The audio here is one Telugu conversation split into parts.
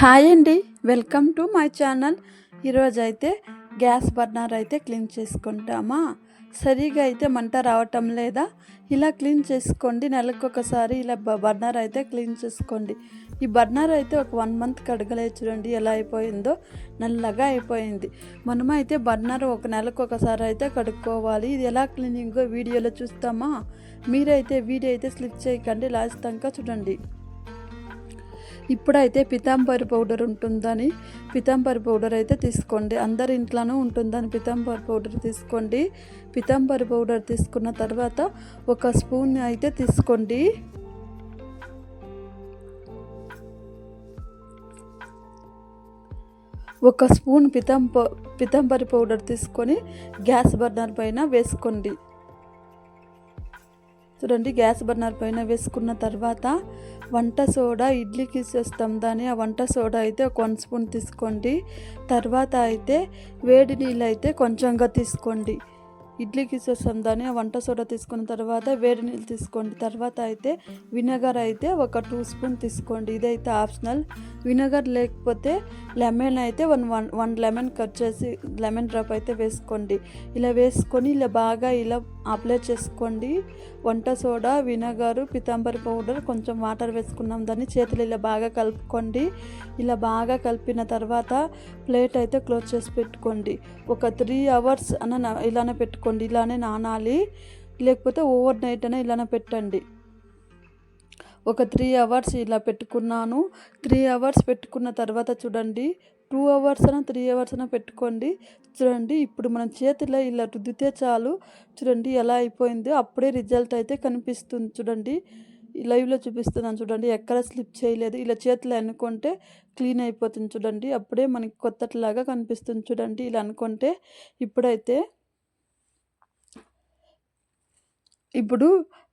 హాయ్ అండి. Welcome to my channel. ఈరోజు అయితే గ్యాస్ బర్నర్ అయితే క్లీన్ చేసుకుంటామా? సరిగా అయితే మంట రావటం లేదా? ఇలా క్లీన్ చేసుకోండి. నెలకు ఒకసారి ఇలా బర్నర్ అయితే క్లీన్ చేసుకోండి. ఈ బర్నర్ అయితే ఒక వన్ మంత్ కడగలేదు చూడండి. ఎలా అయిపోయిందో? నల్లగా అయిపోయింది. మనమైతే బర్నర్ ఒక నెలకు ఒకసారి అయితే కడుక్కోవాలి. ఇది ఎలా క్లీనింగో వీడియోలో చూస్తామా? మీరైతే వీడియో అయితే స్లిప్ చేయకండి. లాస్ట్ దాకా చూడండి. ఇప్పుడైతే పితాంబరి పౌడర్ ఉంటుందని పితాంబరి పౌడర్ అయితే తీసుకోండి. అందరి ఇంట్లోనూ ఉంటుందని పితాంబరి పౌడర్ తీసుకోండి. పితాంబరి పౌడర్ తీసుకున్న తర్వాత ఒక స్పూన్ అయితే తీసుకోండి. ఒక స్పూన్ పితాంబ పితాంబరి పౌడర్ తీసుకొని గ్యాస్ బర్నర్ పైన వేసుకోండి. చూడండి గ్యాస్ బర్నర్ పైన వేసుకున్న తర్వాత వంట సోడా ఇడ్లీకి చేస్తాం దాన్ని. ఆ వంట సోడా అయితే ఒక వన్ స్పూన్ తీసుకోండి. తర్వాత అయితే వేడి నీళ్ళు అయితే కొంచెంగా తీసుకోండి. ఇడ్లీకి చేస్తాం దాన్ని. ఆ వంట సోడా తీసుకున్న తర్వాత వేడి నీళ్ళు తీసుకోండి. తర్వాత అయితే వినగర్ అయితే ఒక టూ స్పూన్ తీసుకోండి. ఇదైతే ఆప్షనల్. వినగర్ లేకపోతే లెమన్ అయితే one one one lemon cut చేసి లెమన్ డ్రాప్ అయితే వేసుకోండి. ఇలా వేసుకొని ఇలా బాగా ఇలా అప్లై చేసుకోండి. వంట సోడా వినగరు పితాంబరి పౌడర్ కొంచెం వాటర్ వేసుకున్నాం. దాన్ని చేతులు ఇలా బాగా కలుపుకోండి. ఇలా బాగా కలిపిన తర్వాత ప్లేట్ అయితే క్లోజ్ చేసి పెట్టుకోండి. ఒక త్రీ అవర్స్ అన్న ఇలానే పెట్టుకోండి. ఇలానే నానాలి. లేకపోతే ఓవర్ నైట్ అయినా ఇలానే పెట్టండి. ఒక త్రీ అవర్స్ ఇలా పెట్టుకున్నాను. త్రీ అవర్స్ పెట్టుకున్న తర్వాత చూడండి టూ అవర్స్ అయినా త్రీ అవర్స్ అయినా పెట్టుకోండి. చూడండి ఇప్పుడు మనం చేతిలో ఇలా రుద్దితే చాలు. చూడండి ఎలా అయిపోయిందో అప్పుడే రిజల్ట్ అయితే కనిపిస్తుంది చూడండి. ఈ లైవ్లో చూపిస్తున్నాను చూడండి ఎక్కడ స్లిప్ చేయలేదు. ఇలా చేతిలో అనుకుంటే క్లీన్ అయిపోతుంది చూడండి. అప్పుడే మనకి కొత్తట్లాగా కనిపిస్తుంది చూడండి. ఇలా అనుకుంటే ఇప్పుడైతే ఇప్పుడు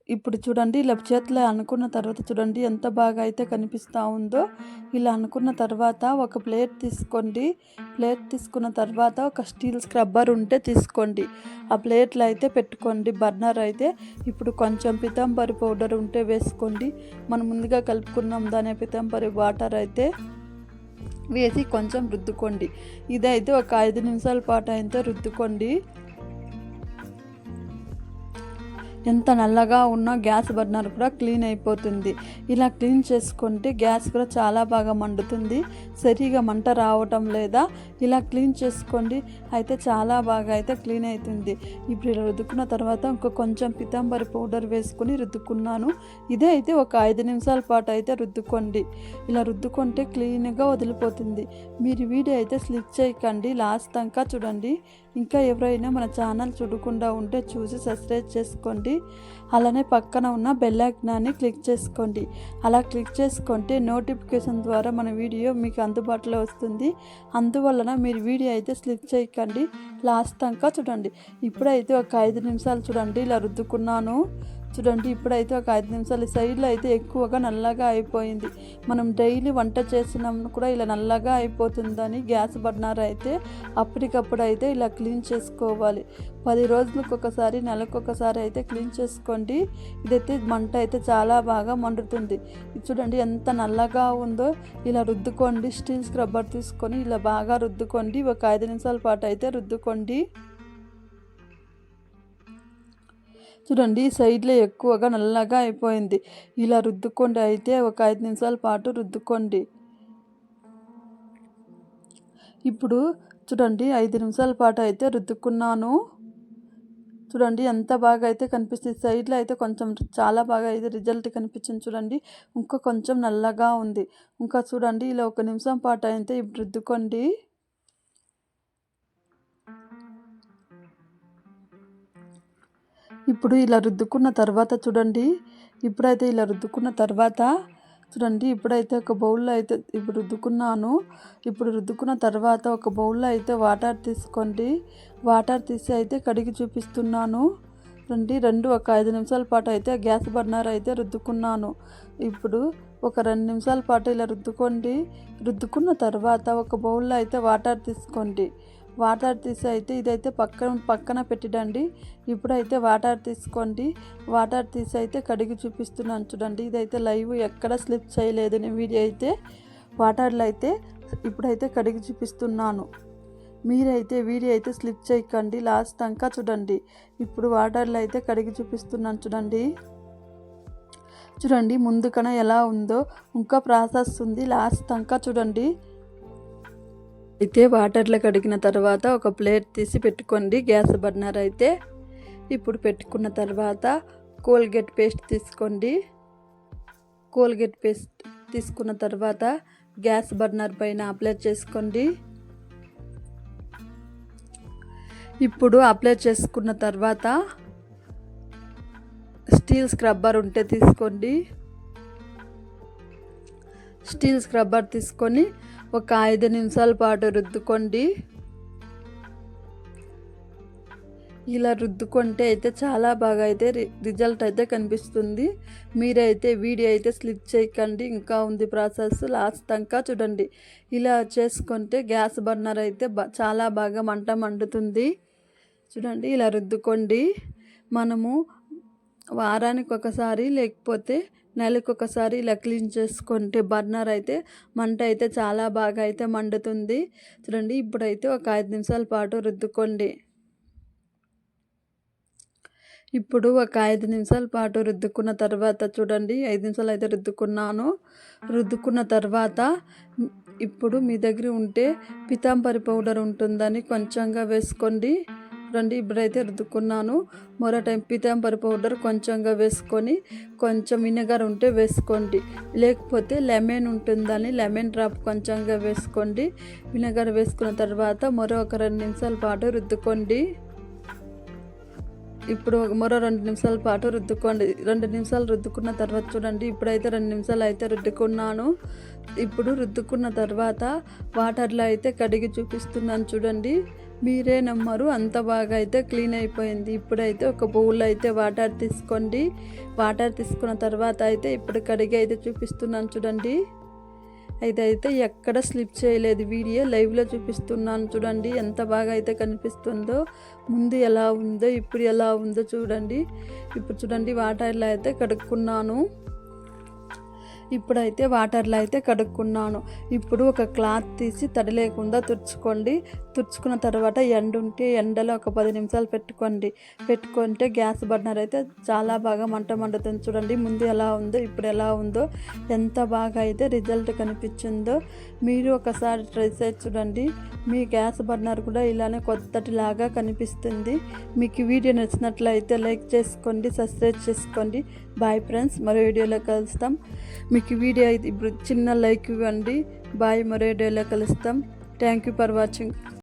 ఇప్పుడు చూడండి ఇలా చేతిలో అనుకున్న తర్వాత చూడండి ఎంత బాగా అయితే కనిపిస్తూ ఉందో. ఇలా అనుకున్న తర్వాత ఒక ప్లేట్ తీసుకోండి. ప్లేట్ తీసుకున్న తర్వాత ఒక స్టీల్ స్క్రబ్బర్ ఉంటే తీసుకోండి. ఆ ప్లేట్లో అయితే పెట్టుకోండి. బర్నర్ అయితే ఇప్పుడు కొంచెం పితాంబరి పౌడర్ ఉంటే వేసుకోండి. మనం ముందుగా కలుపుకున్నాం దాని పితాంబరి వాటర్ అయితే వేసి కొంచెం రుద్దుకోండి. ఇదైతే ఒక ఐదు నిమిషాల పాటు అయితే రుద్దుకోండి. ఎంత నల్లగా ఉన్న గ్యాస్ బర్నర్ కూడా క్లీన్ అయిపోతుంది. ఇలా క్లీన్ చేసుకుంటే గ్యాస్ కూడా చాలా బాగా మండుతుంది. సరిగా మంట రావటం లేదా ఇలా క్లీన్ చేసుకోండి అయితే చాలా బాగా అయితే క్లీన్ అవుతుంది. ఇప్పుడు ఇలా రుద్దుకున్న తర్వాత ఇంకో కొంచెం పితాంబరి పౌడర్ వేసుకొని రుద్దుకున్నాను. ఇదే అయితే ఒక ఐదు నిమిషాల పాటు అయితే రుద్దుకోండి. ఇలా రుద్దుకుంటే క్లీన్గా వదిలిపోతుంది. మీరు వీడియో అయితే స్లిప్ చేయకండి లాస్ట్ దాకా చూడండి. ఇంకా ఎవరైనా మన ఛానల్ చూడకుండా ఉంటే చూసి సబ్స్క్రైబ్ చేసుకోండి. అలానే పక్కన ఉన్న బెల్ ఐకాన్ని క్లిక్ చేసుకోండి. అలా క్లిక్ చేసుకుంటే నోటిఫికేషన్ ద్వారా మన వీడియో మీకు అందుబాటులో వస్తుంది. అందువలన మీరు వీడియో అయితే స్లిప్ చేయకండి. లాస్ట్ దాకా చూడండి. ఇప్పుడైతే ఒక ఐదు నిమిషాలు చూడండి. ఇలా రుద్దుకున్నాను. చూడండి ఇప్పుడైతే ఒక ఐదు నిమిషాలు ఈ సైడ్లో అయితే ఎక్కువగా నల్లగా అయిపోయింది. మనం డైలీ వంట చేసినాం కూడా ఇలా నల్లగా అయిపోతుందని గ్యాస్ బర్నర్ అయితే అప్పటికప్పుడు అయితే ఇలా క్లీన్ చేసుకోవాలి. పది రోజులకు ఒకసారి నెలకు ఒకసారి అయితే క్లీన్ చేసుకోండి. ఇదైతే మంట అయితే చాలా బాగా మండుతుంది. ఇది చూడండి ఎంత నల్లగా ఉందో. ఇలా రుద్దుకోండి స్టీల్ స్క్రబ్బర్ తీసుకొని ఇలా బాగా రుద్దుకోండి. ఒక ఐదు నిమిషాల పాటు అయితే రుద్దుకోండి. చూడండి ఈ సైడ్లో ఎక్కువగా నల్లగా అయిపోయింది. ఇలా రుద్దుకోండి అయితే ఒక ఐదు నిమిషాల పాటు రుద్దుకోండి. ఇప్పుడు చూడండి ఐదు నిమిషాల పాటు అయితే రుద్దుకున్నాను. చూడండి ఎంత బాగా అయితే కనిపిస్తుంది. సైడ్లో అయితే కొంచెం చాలా బాగా అయితే రిజల్ట్ కనిపించింది చూడండి. ఇంకా కొంచెం నల్లగా ఉంది. ఇంకా చూడండి ఇలా ఒక నిమిషం పాటు అయితే ఇప్పుడు రుద్దుకోండి. ఇప్పుడు ఇలా రుద్దుకున్న తర్వాత చూడండి ఇప్పుడైతే ఇలా రుద్దుకున్న తర్వాత చూడండి ఇప్పుడైతే ఒక బౌల్లో అయితే ఇప్పుడు రుద్దుకున్నాను. ఇప్పుడు రుద్దుకున్న తర్వాత ఒక బౌల్లో అయితే వాటర్ తీసుకోండి. వాటర్ తీసి అయితే కడిగి చూపిస్తున్నాను. రండి రెండు ఒక ఐదు నిమిషాల పాటు అయితే గ్యాస్ బర్నర్ అయితే రుద్దుకున్నాను. ఇప్పుడు ఒక రెండు నిమిషాల పాటు ఇలా రుద్దుకోండి. రుద్దుకున్న తర్వాత ఒక బౌల్లో అయితే వాటర్ తీసుకోండి. వాటర్ తీసి అయితే ఇదైతే పక్కన పక్కన పెట్టడండి. ఇప్పుడైతే వాటర్ తీసుకోండి. వాటర్ తీసి అయితే కడిగి చూపిస్తున్నాను చూడండి. ఇదైతే లైవ్ ఎక్కడ స్లిప్ చేయలేదు నేను వీడియో అయితే. వాటర్లో అయితే ఇప్పుడైతే కడిగి చూపిస్తున్నాను. మీరైతే వీడియో అయితే స్లిప్ చేయకండి. లాస్ట్ దాకా చూడండి. ఇప్పుడు వాటర్లో అయితే కడిగి చూపిస్తున్నాను చూడండి. చూడండి ముందు కన ఎలా ఉందో. ఇంకా ప్రాసెస్ ఉంది. లాస్ట్ దాకా చూడండి. అయితే వాటర్లో కడిగిన తర్వాత ఒక ప్లేట్ తీసి పెట్టుకోండి. గ్యాస్ బర్నర్ అయితే ఇప్పుడు పెట్టుకున్న తర్వాత కోల్గేట్ పేస్ట్ తీసుకోండి. కోల్గేట్ పేస్ట్ తీసుకున్న తర్వాత గ్యాస్ బర్నర్ పైన అప్లై చేసుకోండి. ఇప్పుడు అప్లై చేసుకున్న తర్వాత స్టీల్ స్క్రబ్బర్ ఉంటే తీసుకోండి. స్టీల్ స్క్రబ్బర్ తీసుకొని ఒక ఐదు నిమిషాల పాటు రుద్దుకోండి. ఇలా రుద్దుకుంటే అయితే చాలా బాగా అయితే రిజల్ట్ అయితే కనిపిస్తుంది. మీరైతే వీడియో అయితే స్లిప్ చేయకండి. ఇంకా ఉంది ప్రాసెస్. లాస్ట్ దాకా చూడండి. ఇలా చేసుకుంటే గ్యాస్ బర్నర్ అయితే చాలా బాగా మంట మండుతుంది. చూడండి ఇలా రుద్దుకోండి. మనము వారానికి ఒకసారి లేకపోతే నెలకు ఒకసారి ఇలా క్లీన్ చేసుకుంటే బర్నర్ అయితే మంట అయితే చాలా బాగా అయితే మండుతుంది. చూడండి ఇప్పుడైతే ఒక ఐదు నిమిషాల పాటు రుద్దుకోండి. ఇప్పుడు ఒక ఐదు నిమిషాల పాటు రుద్దుకున్న తర్వాత చూడండి ఐదు నిమిషాలు అయితే రుద్దుకున్నాను. రుద్దుకున్న తర్వాత ఇప్పుడు మీ దగ్గర ఉంటే పితాంబరి పౌడర్ ఉంటుందని కొంచెంగా వేసుకోండి. రండి ఇప్పుడైతే రుద్దుకున్నాను. మరో టైం పితాంబరి పౌడర్ కొంచెంగా వేసుకొని కొంచెం వినగర్ ఉంటే వేసుకోండి. లేకపోతే లెమన్ ఉంటుందని లెమన్ డ్రాప్ కొంచెంగా వేసుకోండి. వినగర్ వేసుకున్న తర్వాత మరో ఒక రెండు నిమిషాల పాటు రుద్దుకోండి. ఇప్పుడు మరో రెండు నిమిషాల పాటు రుద్దుకోండి. రెండు నిమిషాలు రుద్దుకున్న తర్వాత చూడండి. ఇప్పుడైతే రెండు నిమిషాలు అయితే రుద్దుకున్నాను. ఇప్పుడు రుద్దుకున్న తర్వాత వాటర్లో అయితే కడిగి చూపిస్తున్నాను చూడండి. మీరే నమ్మరు. అంత బాగా అయితే క్లీన్ అయిపోయింది. ఇప్పుడైతే ఒక బౌల్ అయితే వాటర్ తీసుకోండి. వాటర్ తీసుకున్న తర్వాత అయితే ఇప్పుడు కడిగి అయితే చూపిస్తున్నాను చూడండి. అయితే అయితే ఎక్కడ స్లిప్ చేయలేదు. వీడియో లైవ్లో చూపిస్తున్నాను చూడండి. ఎంత బాగా అయితే కనిపిస్తుందో ముందు ఎలా ఉందో ఇప్పుడు ఎలా ఉందో చూడండి. ఇప్పుడు చూడండి వాటర్లో అయితే కడుక్కున్నాను. ఇప్పుడైతే వాటర్లో అయితే కడుక్కున్నాను. ఇప్పుడు ఒక క్లాత్ తీసి తడి లేకుండా తుడుచుకోండి. తుడుచుకున్న తర్వాత ఎండ ఉంటే ఎండలో ఒక పది నిమిషాలు పెట్టుకోండి. పెట్టుకుంటే గ్యాస్ బర్నర్ అయితే చాలా బాగా మంట మండుతుంది చూడండి. ముందు ఎలా ఉందో ఇప్పుడు ఎలా ఉందో ఎంత బాగా అయితే రిజల్ట్ కనిపించిందో మీరు ఒకసారి ట్రై చేసి చూడండి. మీ గ్యాస్ బర్నర్ కూడా ఇలానే కొత్తటిలాగా కనిపిస్తుంది. మీకు వీడియో నచ్చినట్లయితే లైక్ చేసుకోండి సబ్స్క్రైబ్ చేసుకోండి. బాయ్ ఫ్రెండ్స్ మరో వీడియోలో కలుస్తాం. మీకు వీడియో అయితే ఇప్పుడు చిన్న లైక్ ఇవ్వండి. బాయ్ మరో డేలో కలుస్తాం. Thank you for watching